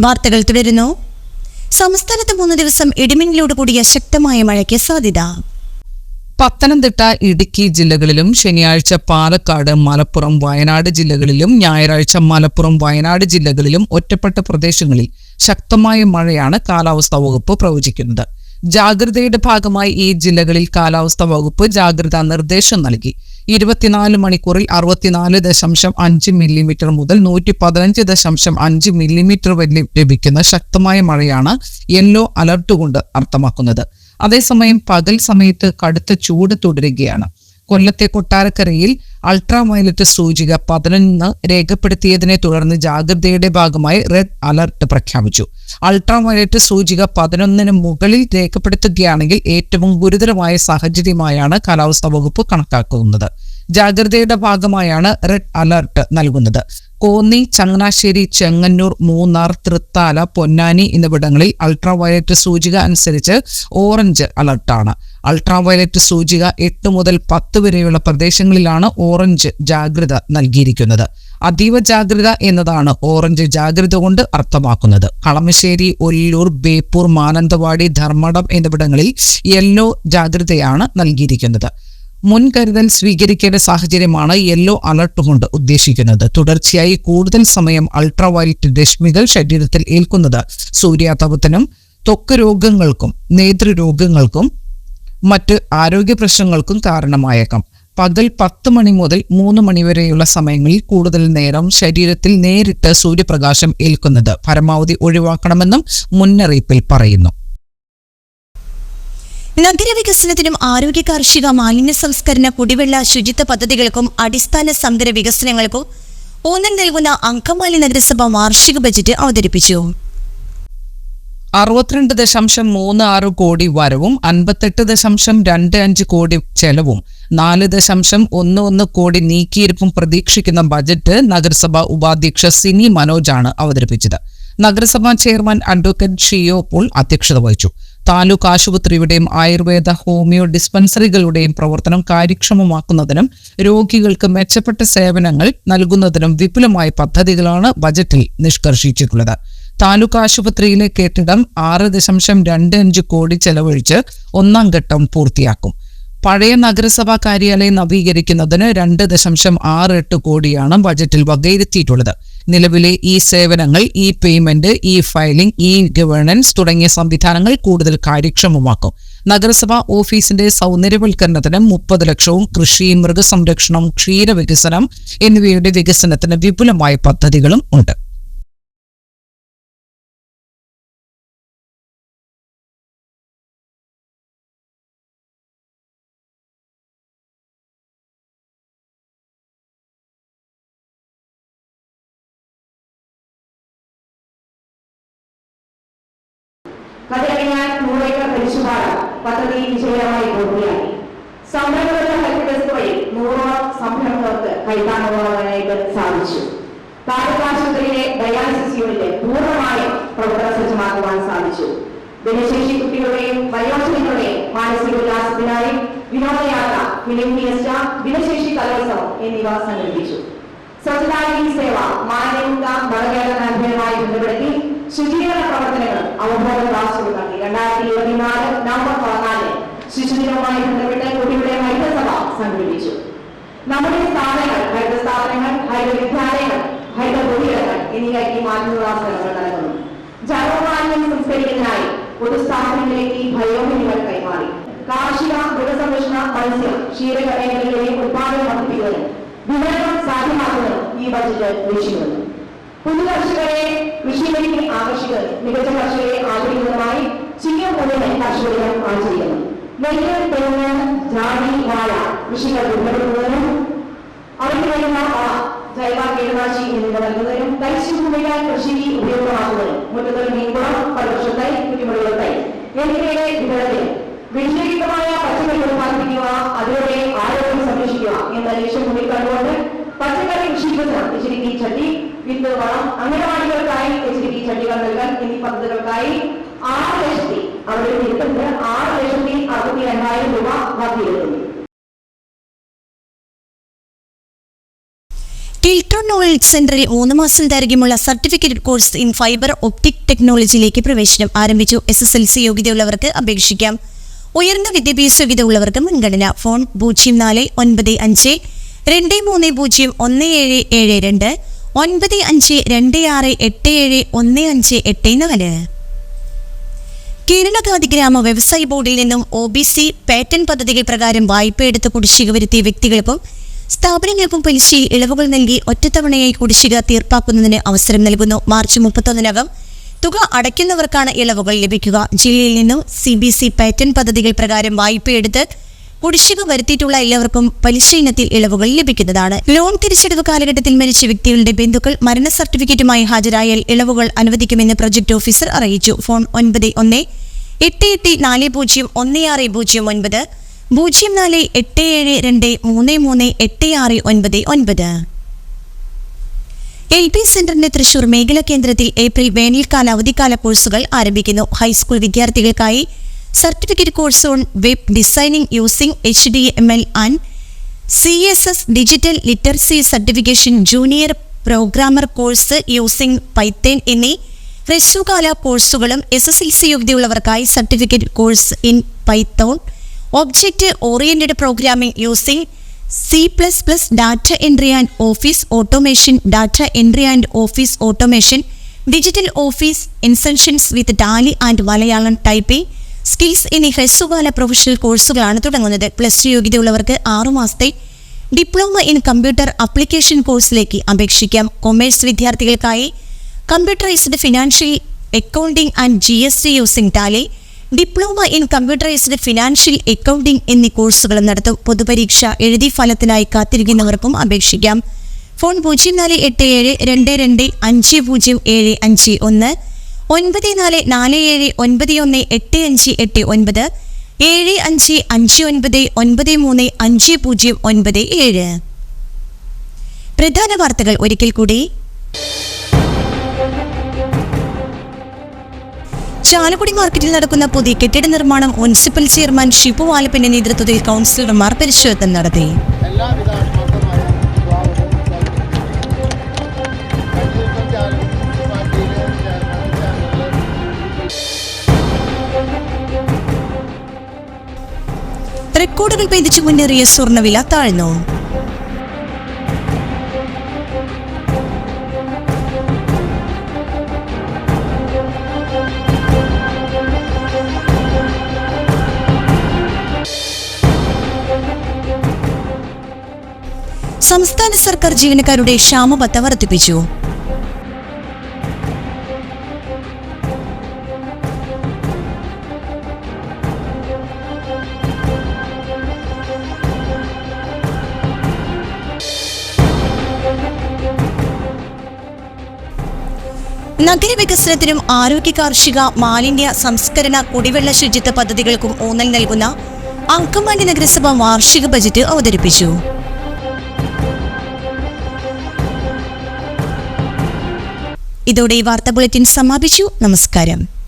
വാർത്തകൾ തുടരുന്നു. സംസ്ഥാനത്ത് മൂന്ന് ദിവസം ഇടിമിന്നലോട് കൂടിയ ശക്തമായ മഴയ്ക്ക് സാധ്യത. പത്തനംതിട്ട ഇടുക്കി ജില്ലകളിലും ശനിയാഴ്ച പാലക്കാട് മലപ്പുറം വയനാട് ജില്ലകളിലും ഞായറാഴ്ച മലപ്പുറം വയനാട് ജില്ലകളിലും ഒറ്റപ്പെട്ട പ്രദേശങ്ങളിൽ ശക്തമായ മഴയാണ് കാലാവസ്ഥാ വകുപ്പ് പ്രവചിക്കുന്നത്. ജാഗ്രതയുടെ ഭാഗമായി ഈ ജില്ലകളിൽ കാലാവസ്ഥാ വകുപ്പ് ജാഗ്രതാ നിർദ്ദേശം നൽകി. ഇരുപത്തിനാല് മണിക്കൂറിൽ അറുപത്തിനാല് ദശാംശം അഞ്ച് മില്ലിമീറ്റർ മുതൽ നൂറ്റി പതിനഞ്ച് ദശാംശം അഞ്ച് മില്ലിമീറ്റർ വരെ ലഭിക്കുന്ന ശക്തമായ മഴയാണ് യെല്ലോ അലർട്ട് കൊണ്ട് അർത്ഥമാക്കുന്നത്. അതേസമയം പകൽ സമയത്ത് കടുത്ത ചൂട് തുടരുകയാണ്. കൊല്ലത്തെ കൊട്ടാരക്കരയിൽ അൾട്രാ വയലറ്റ് സൂചിക പതിനൊന്ന് രേഖപ്പെടുത്തിയതിനെ തുടർന്ന് ജാഗ്രതയുടെ ഭാഗമായി റെഡ് അലർട്ട് പ്രഖ്യാപിച്ചു. അൾട്രാ വയലറ്റ് സൂചിക പതിനൊന്നിന് മുകളിൽ രേഖപ്പെടുത്തുകയാണെങ്കിൽ ഏറ്റവും ഗുരുതരമായ സാഹചര്യമായാണ് കാലാവസ്ഥാ വകുപ്പ് കണക്കാക്കുന്നത്. ജാഗ്രതയുടെ ഭാഗമായാണ് റെഡ് അലർട്ട് നൽകുന്നത്. കോന്നി ചങ്ങനാശ്ശേരി ചെങ്ങന്നൂർ മൂന്നാർ തൃത്താല പൊന്നാനി എന്നിവിടങ്ങളിൽ അൾട്രാ വയലറ്റ് സൂചിക അനുസരിച്ച് ഓറഞ്ച് അലർട്ടാണ് അൾട്രാ വയലറ്റ് സൂചിക എട്ട് മുതൽ പത്ത് വരെയുള്ള പ്രദേശങ്ങളിലാണ് ഓറഞ്ച് ജാഗ്രത നൽകിയിരിക്കുന്നത്. അതീവ ജാഗ്രത എന്നതാണ് ഓറഞ്ച് ജാഗ്രത കൊണ്ട് അർത്ഥമാക്കുന്നത്. കളമശ്ശേരി ഒല്ലൂർ ബേപ്പൂർ മാനന്തവാടി ധർമ്മടം എന്നിവിടങ്ങളിൽ യെല്ലോ ജാഗ്രതയാണ് നൽകിയിരിക്കുന്നത്. മുൻകരുതൽ സ്വീകരിക്കേണ്ട സാഹചര്യമാണ് യെല്ലോ അലർട്ട് കൊണ്ട് ഉദ്ദേശിക്കുന്നത്. തുടർച്ചയായി കൂടുതൽ സമയം അൾട്രാവയലറ്റ് രശ്മികൾ ശരീരത്തിൽ ഏൽക്കുന്നത് സൂര്യാതപത്തിനും ത്വക്ക് രോഗങ്ങൾക്കും നേതൃരോഗങ്ങൾക്കും മറ്റ് ആരോഗ്യ പ്രശ്നങ്ങൾക്കും കാരണമായേക്കാം. പകൽ പത്ത് മണി മുതൽ മൂന്ന് മണി വരെയുള്ള സമയങ്ങളിൽ കൂടുതൽ നേരം ശരീരത്തിൽ നേരിട്ട് സൂര്യപ്രകാശം ഏൽക്കുന്നത് പരമാവധി ഒഴിവാക്കണമെന്നും മുന്നറിയിപ്പിൽ പറയുന്നു. നഗരവികസനത്തിനും ആരോഗ്യ കാർഷിക മാലിന്യ സംസ്കരണ കുടിവെള്ള ശുചിത്വ പദ്ധതികൾക്കും അടിസ്ഥാന സമഗ്ര വികസനങ്ങൾക്കും ഊന്നൽ നൽകുന്ന അങ്കമാലി നഗരസഭ വാർഷിക ബജറ്റ് അവതരിപ്പിച്ചു. അറുപത്തിരണ്ട് ദശാംശം മൂന്ന് ആറ് കോടി വരവും അൻപത്തെട്ട് ദശാംശം രണ്ട് അഞ്ച് കോടി ചെലവും നാല് ദശാംശം ഒന്ന് ഒന്ന് കോടി നീക്കിയിരിപ്പും പ്രതീക്ഷിക്കുന്ന ബജറ്റ് നഗരസഭ ഉപാധ്യക്ഷ സിനി മനോജാണ് അവതരിപ്പിച്ചത്. നഗരസഭാ ചെയർമാൻ അഡ്വക്കേറ്റ് ഷിയോ പോൾ അധ്യക്ഷത വഹിച്ചു. താലൂക്ക് ആശുപത്രിയുടെയും ആയുർവേദ ഹോമിയോ ഡിസ്പെൻസറികളുടെയും പ്രവർത്തനം കാര്യക്ഷമമാക്കുന്നതിനും രോഗികൾക്ക് മെച്ചപ്പെട്ട സേവനങ്ങൾ നൽകുന്നതിനും വിപുലമായ പദ്ധതികളാണ് ബജറ്റിൽ നിഷ്കർഷിച്ചിട്ടുള്ളത്. താലൂക്ക് ആശുപത്രിയിലെ കെട്ടിടം ആറ് ദശാംശം രണ്ട് അഞ്ച് കോടി ചെലവഴിച്ച് ഒന്നാം ഘട്ടം പൂർത്തിയാക്കും. പഴയ നഗരസഭാ കാര്യാലയം നവീകരിക്കുന്നതിന് രണ്ട് ദശാംശം ആറ് എട്ട് കോടിയാണ് ബജറ്റിൽ വകയിരുത്തിയിട്ടുള്ളത്. നിലവിലെ ഈ സേവനങ്ങൾ E payment E filing E governance തുടങ്ങിയ സംവിധാനങ്ങൾ കൂടുതൽ കാര്യക്ഷമമാക്കും. നഗരസഭാ ഓഫീസിന്റെ സൗന്ദര്യവൽക്കരണത്തിന് മുപ്പത് ലക്ഷവും കൃഷി മൃഗസംരക്ഷണം ക്ഷീരവികസനം എന്നിവയുടെ വികസനത്തിന് വിപുലമായ പദ്ധതികളും ഉണ്ട്. കഥയണിയാൻ നൂറേക്കർ പരിശുപാലം പദ്ധതി വിജയകരമായി പൂർത്തിയാക്കി സംരംഭകരുടെ ഹെൽപ്പ് ഡെസ്ക് വഴി നൂറോളം സംരംഭകർക്ക് കൈത്താങ്ങുവാനായിട്ട് സാധിച്ചു. താലൂക്ക് ആശുപത്രിയിലെ ഡയാലിസിസ് യൂണിറ്റ് പൂർണമായും പ്രവർത്തന സജ്ജമാക്കുവാൻ സാധിച്ചു. ഭിന്നശേഷി കുട്ടികളുടെയും വയോജനങ്ങളുടെയും മാനസിക വികാസത്തിനായി വിനോദയാത്ര ഫിലിം ഫിയസ്റ്റ ഭിന്നശേഷി കലോത്സവം എന്നിവ സംഘടിപ്പിച്ചു. സ്വച്ഛതാ സേവ മാനവിക വളകേരളമായി ബന്ധപ്പെടുത്തി ശുചീകരണ പ്രവർത്തനങ്ങൾ അവബോധ ക്ലാസുകൾ നടത്തി രണ്ടായിരത്തി ഇരുപത്തിനാല് നവംബർ പതിനാല് ശിശുദിനവുമായി ബന്ധപ്പെട്ട് കുട്ടികളുടെ ഹരിതസഭ സംഘടിപ്പിച്ചു. നമ്മുടെ സ്ഥാപനങ്ങൾ ഹരിത സ്ഥാപനങ്ങൾ ഹരിത വിദ്യാലയങ്ങൾ ഹരിത പൊതുയിടങ്ങൾ എന്നിവയ്ക്ക് മാലിന്യവാസനങ്ങൾ നൽകുന്നു ജൈവമാലിന്യം സംസ്കരിക്കുന്നതിനായി പൊതുസ്ഥാപനങ്ങളിലേക്ക് ബയോമിനുകൾ കൈമാറി. കാർഷിക മൃഗസംരക്ഷണ മത്സ്യം ക്ഷീരക മേഖലകളിലെ ഉത്പാദനം വർദ്ധിപ്പിക്കുന്നതിന് വിതരണം സാധ്യമാക്കുന്നതും ഈ ബജറ്റ് ലക്ഷ്യമിടുന്നു. പുതു കർഷകരെ കൃഷിയിലേക്ക് ആകർഷിക്കുന്നതിന് മികച്ച കർഷകരെ ആദരിക്കുന്നതിനുമായി ചിങ്ങം മൂന്നിന് കർഷക ദിനം ആചരിക്കുന്നു നെല്ല് തെങ്ങ് ജാതി വാഴ കൃഷികൾ ഉൾപ്പെടുത്തുന്നതിനും അവർക്ക് വേണ്ടുന്ന ജൈവ കീടനാശി എന്നിവ നൽകുന്നതിനും തരിശുഭൂമികൾ കൃഷിക്ക് ഉപയോഗമാക്കുന്നതിനും മുറ്റത്തിൽ മീൻകുളം പലവൃക്ഷത്തൈ കുറ്റിമുടികൾ തൈ എന്നിവയുടെ വിതരണത്തിന് വിഷയുക്തമായ പച്ചക്കറി ഉത്പാദിപ്പിക്കുക അതിലൂടെ ആരോഗ്യം സംരക്ഷിക്കുക എന്ന ലക്ഷ്യം മുന്നിൽ കണ്ടുകൊണ്ട് പച്ചക്കറി കൃഷിക്കുന്ന ചട്ടി വിത്ത് അംഗനവാടികൾക്കായി എച്ച് ഡി ചട്ടികൾ നൽകാൻ എന്നീ പദ്ധതികൾക്കായി ആറ് ലക്ഷത്തി അവരുടെ വിരുദ്ധത്തിന് ആറ് ലക്ഷത്തി അറുപത്തി രണ്ടായിരം രൂപ വകയിരുത്തുന്നു ടിൽട്ര നോളജ് സെന്ററിൽ മൂന്ന് മാസം ദൈർഘ്യമുള്ള certificate course in fibre optic ടെക്നോളജിയിലേക്ക് പ്രവേശനം ആരംഭിച്ചു. എസ് എസ് എൽ സി യോഗ്യതയുള്ളവർക്ക് അപേക്ഷിക്കാം. ഉയർന്ന വിദ്യാഭ്യാസ യോഗ്യത ഉള്ളവർക്ക് മുൻഗണന. ഫോൺ പൂജ്യം നാല് ഒൻപത് അഞ്ച് രണ്ട് മൂന്ന് പൂജ്യം ഒന്ന് ഏഴ് ഏഴ് രണ്ട്. ഒൻപത് അഞ്ച് രണ്ട് ആറ് എട്ട് ഏഴ് ഒന്ന് അഞ്ച് എട്ട് നാല്. കേരളഗാന്ധി ഗ്രാമ വ്യവസായ ബോർഡിൽ നിന്നും ഒ ബി സി പാറ്റേൺ പദ്ധതികൾ പ്രകാരം വായ്പയെടുത്ത് കുടിശ്ശിക വരുത്തിയ വ്യക്തികൾക്കും സ്ഥാപനങ്ങൾക്കും പലിശയിൽ ഇളവുകൾ നൽകി ഒറ്റത്തവണയായി കുടിശ്ശിക തീർപ്പാക്കുന്നതിന് അവസരം നൽകുന്നു. മാർച്ച് മുപ്പത്തൊന്നിനകം തുക അടയ്ക്കുന്നവർക്കാണ് ഇളവുകൾ ലഭിക്കുക. ജില്ലയിൽ നിന്നും സി ബി സി പാറ്റേൺ പദ്ധതികൾ പ്രകാരം വായ്പയെടുത്ത് കുടിശ്ശിക വരുത്തിയിട്ടുള്ള എല്ലാവർക്കും പലിശ ഇനത്തിൽ ഇളവുകൾ ലഭിക്കുന്നതാണ്. ലോൺ തിരിച്ചടവ് കാലഘട്ടത്തിൽ മരിച്ച വ്യക്തികളുടെ ബന്ധുക്കൾ മരണ സർട്ടിഫിക്കറ്റുമായി ഹാജരായാൽ ഇളവുകൾ അനുവദിക്കുമെന്ന് പ്രൊജക്ട് ഓഫീസർ അറിയിച്ചു. ഫോൺ ഒൻപത് ഒന്ന് എട്ട് എട്ട് നാല് പൂജ്യം ഒന്ന് ആറ് പൂജ്യം ഒൻപത് പൂജ്യം നാല് എട്ട് ഏഴ് രണ്ട് മൂന്ന് മൂന്ന് എട്ട് ആറ് ഒൻപത് ഒൻപത്. എൽ പി സെന്ററിന്റെ തൃശൂർ മേഖലാ കേന്ദ്രത്തിൽ ഏപ്രിൽ വേനൽക്കാല അവധിക്കാല കോഴ്സുകൾ ആരംഭിക്കുന്നു. ഹൈസ്കൂൾ വിദ്യാർത്ഥികൾക്കായി certificate course on web designing using H T M L and C S S digital literacy certification junior programmer course using Python എന്നീ ഹ്രസ്വകാല കോഴ്സുകളും S S L C യോഗ്യതയുള്ളവർക്കായി certificate course in Python object oriented programming using C plus plus data entry and office automation data entry and office automation digital office essentials with Tally and Malayalam typing skills എന്നീ ഹ്രസ്വകാല professional കോഴ്സുകളാണ് തുടങ്ങുന്നത്. Plus two യോഗ്യതയുള്ളവർക്ക് ആറുമാസത്തെ diploma in computer application കോഴ്സിലേക്ക് അപേക്ഷിക്കാം. Commerce വിദ്യാർത്ഥികൾക്കായി computerised financial accounting and G S T using Tally diploma in computerised financial accounting എന്നീ കോഴ്സുകൾ നടത്തും. പൊതുപരീക്ഷ എഴുതി ഫലത്തിനായി കാത്തിരിക്കുന്നവർക്കും അപേക്ഷിക്കാം. ഫോൺ പൂജ്യം നാല് എട്ട് ഏഴ് രണ്ട് രണ്ട് അഞ്ച് പൂജ്യം ഏഴ് അഞ്ച് ഒന്ന്. ഒൻപത് നാല് നാല് ഏഴ് ഒൻപത് ഒന്ന് എട്ട് അഞ്ച് എട്ട് ഒൻപത് ഏഴ് അഞ്ച് അഞ്ച് ഒൻപത് ഒൻപത് മൂന്ന് അഞ്ച് പൂജ്യം ഒൻപത് ഏഴ്. പ്രധാന വാർത്തകൾ ഒരിക്കൽ കൂടി. ചാലക്കുടി മാർക്കറ്റിൽ നടക്കുന്ന പുതിയ കെട്ടിട നിർമ്മാണം മുനിസിപ്പൽ ചെയർമാൻ ഷിബു വാലപ്പിന്റെ നേതൃത്വത്തിൽ കൗൺസിലർമാർ പരിശോധന നടത്തി. റെക്കോർഡുകൾ ഭേദിച്ച് മുന്നേറിയ സ്വർണവില താഴ്ന്നു. സംസ്ഥാന സർക്കാർ ജീവനക്കാരുടെ ക്ഷാമബത്ത വർദ്ധിപ്പിച്ചു. നഗരവികസനത്തിനും ആരോഗ്യ കാർഷിക മാലിന്യ സംസ്കരണ കുടിവെള്ള ശുചിത്വ പദ്ധതികൾക്കും ഊന്നൽ നൽകുന്ന അങ്കമാലി നഗരസഭ വാർഷിക ബജറ്റ് അവതരിപ്പിച്ചു. ഇതോടെ ഈ വാർത്താ ബുള്ളറ്റിൻ സമാപിച്ചു. നമസ്കാരം.